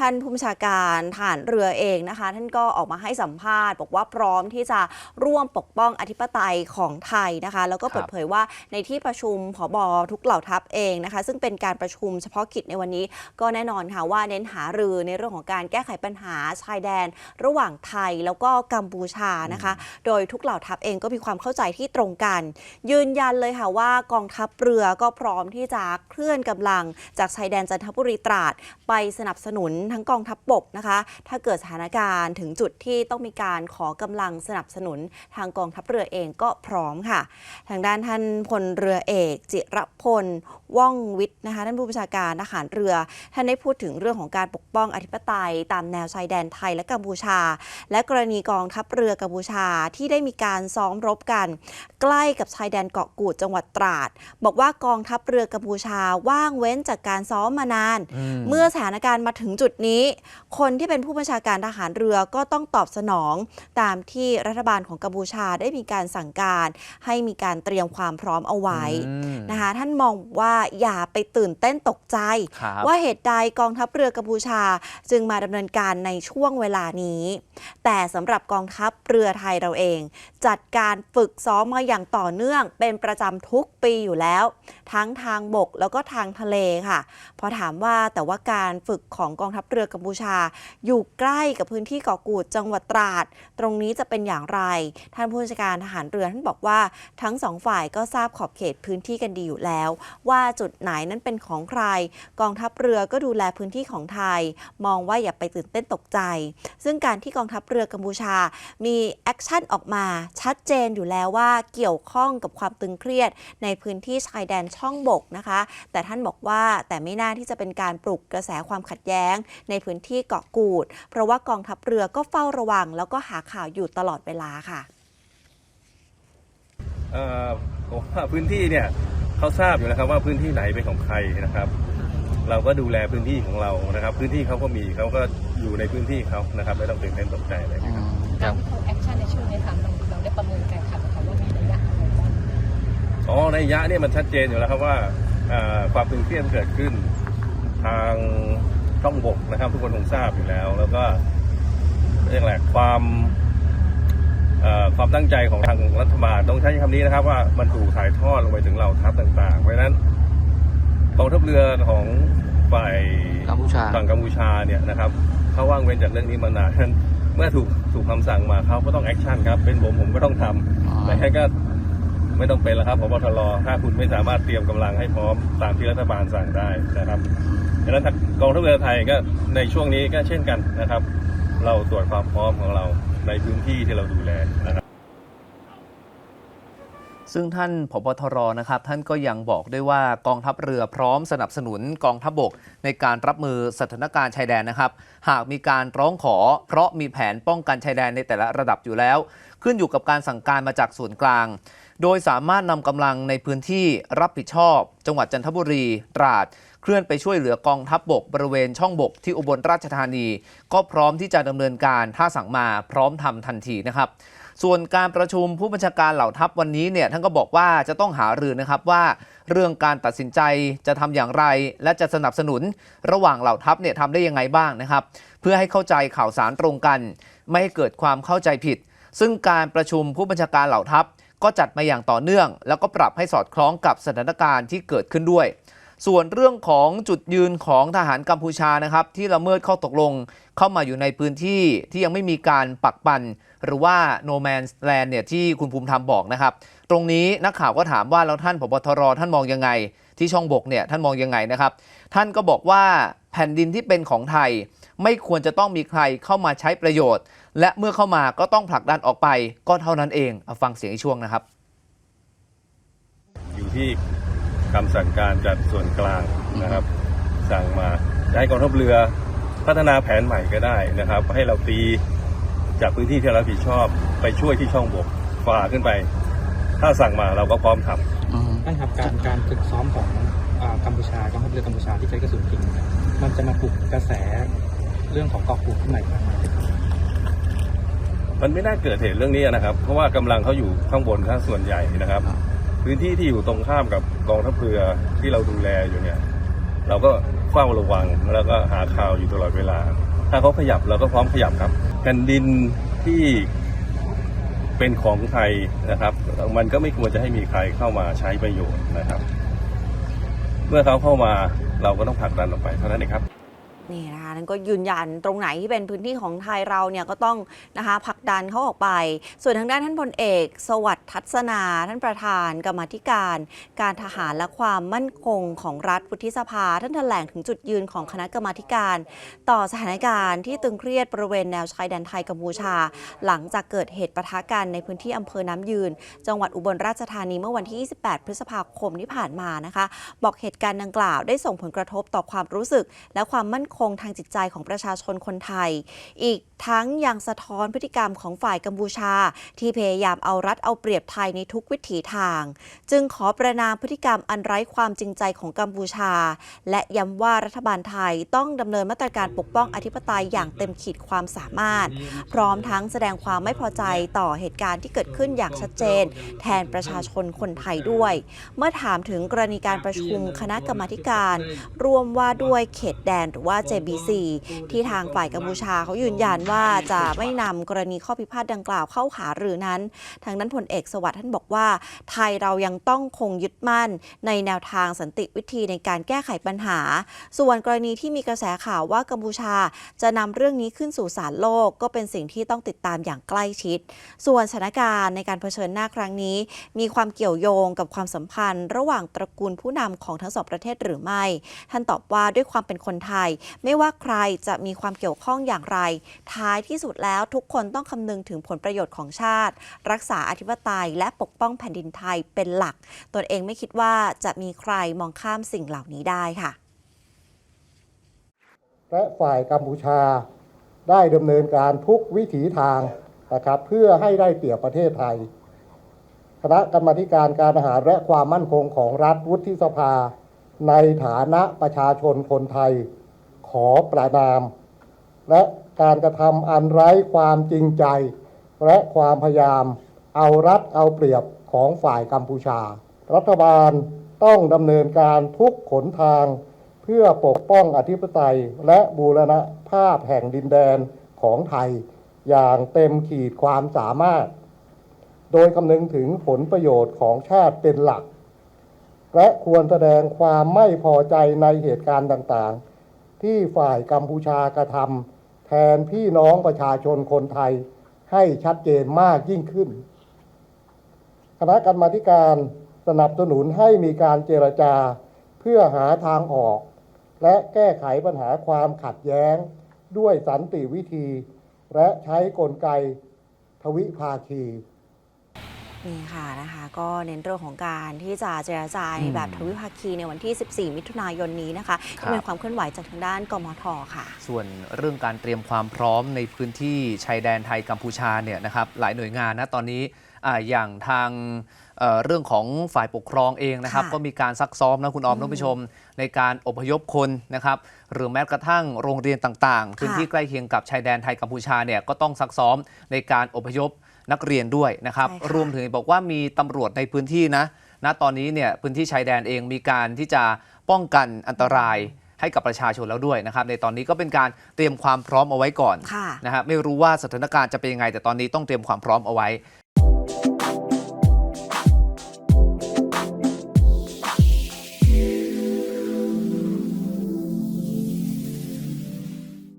ท่านผู้บัญชาการทหารเรือเองนะคะ ท่านก็ออกมาให้สัมภาษณ์ บอกว่าพร้อมที่จะร่วมปกป้องอธิปไตยของไทยนะคะ แล้วก็เปิดเผยว่าในที่ประชุมผบทุกเหล่าทัพเองนะคะ ซึ่งเป็นการประชุมเฉพาะกิจในวันนี้ ก็แน่นอนค่ะว่าเน้นหารือในเรื่องของการแก้ไขปัญหาชายแดน ระหว่างไทยแล้วก็กัมพูชานะคะ โดยทุกเหล่าทัพเองก็มีความเข้าใจที่ตรงกัน ยืนยันเลยค่ะว่ากองทัพเรือก็พร้อมที่จะเคลื่อนกำลังจากชายแดนจันทบุรีตราดไปสนับสนุนทั้งกองทัพบกนะคะ ถ้าเกิดสถานการณ์ถึงจุดที่ต้องมีการขอกำลังสนับสนุนทางกองทัพเรือเองก็พร้อมค่ะ ทางด้านท่านพลเรือเอก จิรพลว่องวิทย์นะคะท่านผู้บัญชาการทหารเรือ ท่านได้พูดถึงเรื่องของการปกป้องอธิปไตย ตามแนวชายแดนไทยและกัมพูชา และกรณีกองทัพเรือกัมพูชาที่ได้มีการซ้อมรบกัน ใกล้กับชายแดนเกาะกูดจังหวัดตราด บอกว่ากองทัพเรือกัมพูชาว่างเว้นจากการซ้อมมานาน เมื่อสถานการณ์มาถึงจุดนี้ คนที่เป็นผู้บัญชาการทหารเรือก็ต้องตอบสนอง ตามที่รัฐบาลของกัมพูชาได้มีการสั่งการ ให้มีการเตรียมความพร้อมเอาไว้อืมนะคะท่านมองว่าอย่าไปตื่นเต้นตกใจครับว่าเหตุใดกองทัพเรือกัมพูชา จึงมาดำเนินการในช่วงเวลานี้ แต่สำหรับกองทัพเรือไทยเราเอง จัดการฝึกซ้อมมาอย่างต่อเนื่อง เป็นประจำทุกปีอยู่แล้ว ทั้งทางบกแล้วก็ทางทะเลค่ะ พอถามว่าแต่ว่าการฝึกของกองทัพเรือกัมพูชา อยู่ใกล้กับพื้นที่เกาะกูดจังหวัดตราด ตรงนี้จะเป็นอย่างไร ท่านผู้บัญชาการทหารเรือท่านบอกว่าทั้งสองฝ่ายก็ทราบขอบเขตพื้นที่กันดีอยู่แล้ว ว่าจุดไหนนั้นเป็นของใคร กองทัพเรือก็ดูแลพื้นที่ของไทย มองว่าอย่าไปตื่นเต้นตกใจ ซึ่งการที่กองทัพเรือกัมพูชา มีแอคชั่นออกมาชัดเจนอยู่แล้วว่าเกี่ยวข้องกับความตึงเครียด ในพื้นที่ชายแดนช่องบกนะคะ แต่ท่านบอกว่าแต่ไม่น่าที่จะเป็นการปลุกกระแสความขัดแย้งในพื้นที่เกาะกูด เพราะว่ากองทัพเรือก็เฝ้าระวัง แล้วก็หาข่าวอยู่ตลอดเวลาค่ะเอ่อผมว่าพื้นที่เนี่ยเขาทราบอยู่นะครับว่าพื้นที่ไหนเป็นของใครนะครับ เราก็ดูแลพื้นที่ของเรานะครับ พื้นที่เขาก็มีเขาก็อยู่ในพื้นที่เขานะครับไม่ต้องตื่นเต้นตกใจเลยนะครับการที่เขาแอคชั่นในช่วงนี้ค่ะเราเราได้ประเมินการขับเขาว่ามีระยะอะไรบ้างอ๋อในยะเนี่ยมันชัดเจนอยู่แล้วครับว่าเอ่อความตึงเครียดเกิดขึ้น ทาง ช่องบกนะครับ ทุกคนคงทราบอยู่แล้ว แล้วก็เรียกแหละไรความเอ่อความตั้งใจของทางรัฐบาลต้องใช้คำนี้นะครับ ว่ามันถูกถ่ายทอดลงไปถึงเหล่าทัพต่างๆ เพราะฉะนั้นกองทัพเรือของฝ่ายกัมพูชาฝั่งกัมพูชาเนี่ยนะครับเขาว่างเว้นจากเรื่องนี้มานานเมื่อถูกถูกคำสั่งมาเขาก็ต้องแอคชั่นครับ เป็นผมผมก็ต้องทำแต่แค่ก็ไม่ต้องเป็นแล้วครับพบทรถ้าคุณไม่สามารถเตรียมกำลังให้พร้อมตามที่รัฐบาลสั่งได้นะครับ ดังนั้นกองทัพเรือไทยก็ในช่วงนี้ก็เช่นกันนะครับ เราตรวจความพร้อมของเราในพื้นที่ที่เราดูแลนะครับซึ่งท่านผบทรนะครับ ท่านก็ยังบอกด้วยว่ากองทัพเรือพร้อมสนับสนุนกองทัพบก ในการรับมือสถานการณ์ชายแดนนะครับ หากมีการร้องขอ เพราะมีแผนป้องกันชายแดนในแต่ละระดับอยู่แล้ว ขึ้นอยู่กับการสั่งการมาจากส่วนกลาง โดยสามารถนำกำลังในพื้นที่รับผิดชอบ จังหวัดจันทบุรี ตราด เคลื่อนไปช่วยเหลือกองทัพบกบริเวณช่องบกที่อุบลราชธานี ก็พร้อมที่จะดำเนินการถ้าสั่งมาพร้อมทำทันทีนะครับ ส่วนการประชุมผู้บัญชาการเหล่าทัพวันนี้เนี่ยท่านก็บอกว่าจะต้องหารือนะครับว่า เรื่องการตัดสินใจจะทำอย่างไร และจะสนับสนุนระหว่างเหล่าทัพเนี่ยทำได้ยังไงบ้างนะครับ เพื่อให้เข้าใจข่าวสารตรงกัน ไม่ให้เกิดความเข้าใจผิด ซึ่งการประชุมผู้บัญชาการเหล่าทัพก็จัดมาอย่างต่อเนื่อง แล้วก็ปรับให้สอดคล้องกับสถานการณ์ที่เกิดขึ้นด้วย ส่วนเรื่องของจุดยืนของทหารกัมพูชานะครับที่ละเมิดข้อตกลงเข้ามาอยู่ในพื้นที่ที่ยังไม่มีการปักปันหรือว่า no man's land เนี่ยที่คุณภูมิธรรมบอกนะครับ ตรงนี้นักข่าวก็ถามว่าแล้วท่านผบทรท่านมองยังไง ที่ช่องบกเนี่ยท่านมองยังไงนะครับ ท่านก็บอกว่าแผ่นดินที่เป็นของไทย ไม่ควรจะต้องมีใครเข้ามาใช้ประโยชน์ และเมื่อเข้ามาก็ต้องผลักดันออกไป ก็เท่านั้นเองเอาฟังเสียงอีกช่วงนะครับ อยู่ที่ คำสั่งการจากส่วนกลางนะครับ สั่งมาจะให้กองทัพเรือพัฒนาแผนใหม่ก็ได้นะครับ ให้เราตีจากพื้นที่ที่เรารับผิดชอบไปช่วยที่ช่องบกฝ่าขึ้นไป ถ้าสั่งมาเราก็พร้อมทำท่านครับการการฝึกซ้อมของอากัมพูชากองทัพเรือกัมพูชาที่ใช้กระสุนจริงเนี่ยมันจะมาปลุกกระแสเรื่องของเกาะกูดขึ้นมาอีกครั้งไหมมันไม่น่าเกิดเหตุเรื่องนี้นะครับ เพราะว่ากำลังเขาอยู่ข้างบนถ้าส่วนใหญ่นะครับ พื้นที่ที่อยู่ตรงข้ามกับกองทัพเรือที่เราดูแลอยู่เนี่ย เราก็เฝ้าระวังแล้วก็หาข่าวอยู่ตลอดเวลา ถ้าเขาขยับเราก็พร้อมขยับครับ แผ่นดินที่เป็นของไทยนะครับ มันก็ไม่ควรจะให้มีใครเข้ามาใช้ประโยชน์นะครับ เมื่อเขาเข้ามาเราก็ต้องผลักดันออกไปเท่านั้นเองครับ นี่นะคะนั่นก็ยืนยันตรงไหนที่เป็นพื้นที่ของไทยเราเนี่ยก็ต้องนะคะผลักดันเขาออกไป ส่วนทางด้านท่านพลเอก สวัสดิ์ทัศนา ท่านประธาน กรรมธิการ การทหารและความมั่นคงของรัฐวุฒิสภา ท่านแถลงถึงจุดยืนของคณะกรรมธิการ ต่อสถานการณ์ที่ตึงเครียดบริเวณแนวชายแดนไทยกัมพูชา หลังจากเกิดเหตุปะทะกันในพื้นที่อำเภอน้ำยืน จังหวัดอุบลราชธานีเมื่อวันที่ 28 พฤษภาคมที่ผ่านมานะคะ บอกเหตุการณ์ดังกล่าวได้ส่งผลกระทบต่อความรู้สึก และความมั่นคคงทางจิตใจของประชาชนคนไทย อีกทั้งยังสะท้อนพฤติกรรมของฝ่ายกัมพูชา ที่พยายามเอารัดเอาเปรียบไทยในทุกวิถีทาง จึงขอประนามพฤติกรรมอันไร้ความจริงใจของกัมพูชา และย้ำว่ารัฐบาลไทยต้องดำเนินมาตรการปกป้องอธิปไตยอย่างเต็มขีดความสามารถ พร้อมทั้งแสดงความไม่พอใจต่อเหตุการณ์ที่เกิดขึ้นอย่างชัดเจน แทนประชาชนคนไทยด้วย เมื่อถามถึงกรณีการประชุมคณะกรรมาการ ร่วมว่าด้วยเขตแดนหรือว่า JBC ที่ทางฝ่ายกัมพูชาเขายืนยันว่าจะไม่นำกรณีข้อพิพาทดังกล่าวเข้าหาหรือนั้น ทางนั้นพลเอกสวัสดิ์ท่านบอกว่า ไทยเรายังต้องคงยึดมั่น ในแนวทางสันติวิธีในการแก้ไขปัญหา ส่วนกรณีที่มีกระแสข่าวว่ากัมพูชาจะนำเรื่องนี้ขึ้นสู่ศาลโลก ก็เป็นสิ่งที่ต้องติดตามอย่างใกล้ชิด ส่วนสถานการณ์ในการเผชิญหน้าครั้งนี้ มีความเกี่ยวโยงกับความสัมพันธ์ ระหว่างตระกูลผู้นำของทั้งสองประเทศหรือไม่ ท่านตอบว่าด้วยความเป็นคนไทยไม่ว่าใครจะมีความเกี่ยวข้องอย่างไร ท้ายที่สุดแล้วทุกคนต้องคำนึงถึงผลประโยชน์ของชาติ รักษาอธิปไตยและปกป้องแผ่นดินไทยเป็นหลัก ตนเองไม่คิดว่าจะมีใครมองข้ามสิ่งเหล่านี้ได้ค่ะ และฝ่ายกัมพูชาได้ดำเนินการทุกวิถีทางนะครับเพื่อให้ได้เปรียบประเทศไทย คณะกรรมาการการอาหารและความมั่นคงของรัฐวุฒิสภา ในฐานะประชาชนคนไทย ขอประนาม และการกระทำอันไร้ความจริงใจ และความพยายาม เอารัดเอาเปรียบของฝ่ายกัมพูชา รัฐบาลต้องดำเนินการทุกขนทาง เพื่อปกป้องอธิปไตยและบูรณภาพแห่งดินแดนของไทย อย่างเต็มขีดความสามารถ โดยคำนึงถึงผลประโยชน์ของชาติเป็นหลัก และควรแสดงความไม่พอใจในเหตุการณ์ต่างๆ ที่ฝ่ายกัมพูชากระทำแทนพี่น้องประชาชนคนไทยให้ชัดเจนมากยิ่งขึ้น คณะกรรมาธิการสนับสนุนให้มีการเจรจาเพื่อหาทางออก และแก้ไขปัญหาความขัดแย้งด้วยสันติวิธี และใช้กลไกทวิภาคี นี่ค่ะนะคะก็เน้นเรื่องของการที่จะเจรจาในแบบทวิภาคีในวันที่ 14 มิถุนายนนี้นะคะครับที่เป็นความเคลื่อนไหวจากทางด้านกมทค่ะ ส่วนเรื่องการเตรียมความพร้อมในพื้นที่ชายแดนไทยกัมพูชาเนี่ยนะครับหลายหน่วยงานนะตอนนี้อ่าอย่างทางเอ่อเรื่องของฝ่ายปกครองเองนะครับค่ะก็มีการซักซ้อมนะคุณออมอืมท่านผู้ชม ในการอพยพคนนะครับ หรือแม้กระทั่งโรงเรียนต่างๆพื้นที่ใกล้เคียงกับชายแดนไทยกัมพูชาเนี่ยก็ต้องซักซ้อมในการอพยพ นักเรียนด้วยนะครับใช่ค่ะรวมถึงบอกว่ามีตำรวจในพื้นที่นะณตอนนี้เนี่ยพื้นที่ชายแดนเองมีการที่จะป้องกันอันตรายให้กับประชาชนแล้วด้วยนะครับ ในตอนนี้ก็เป็นการเตรียมความพร้อมเอาไว้ก่อนค่ะนะฮะไม่รู้ว่าสถานการณ์จะเป็นยังไง แต่ตอนนี้ต้องเตรียมความพร้อมเอาไว้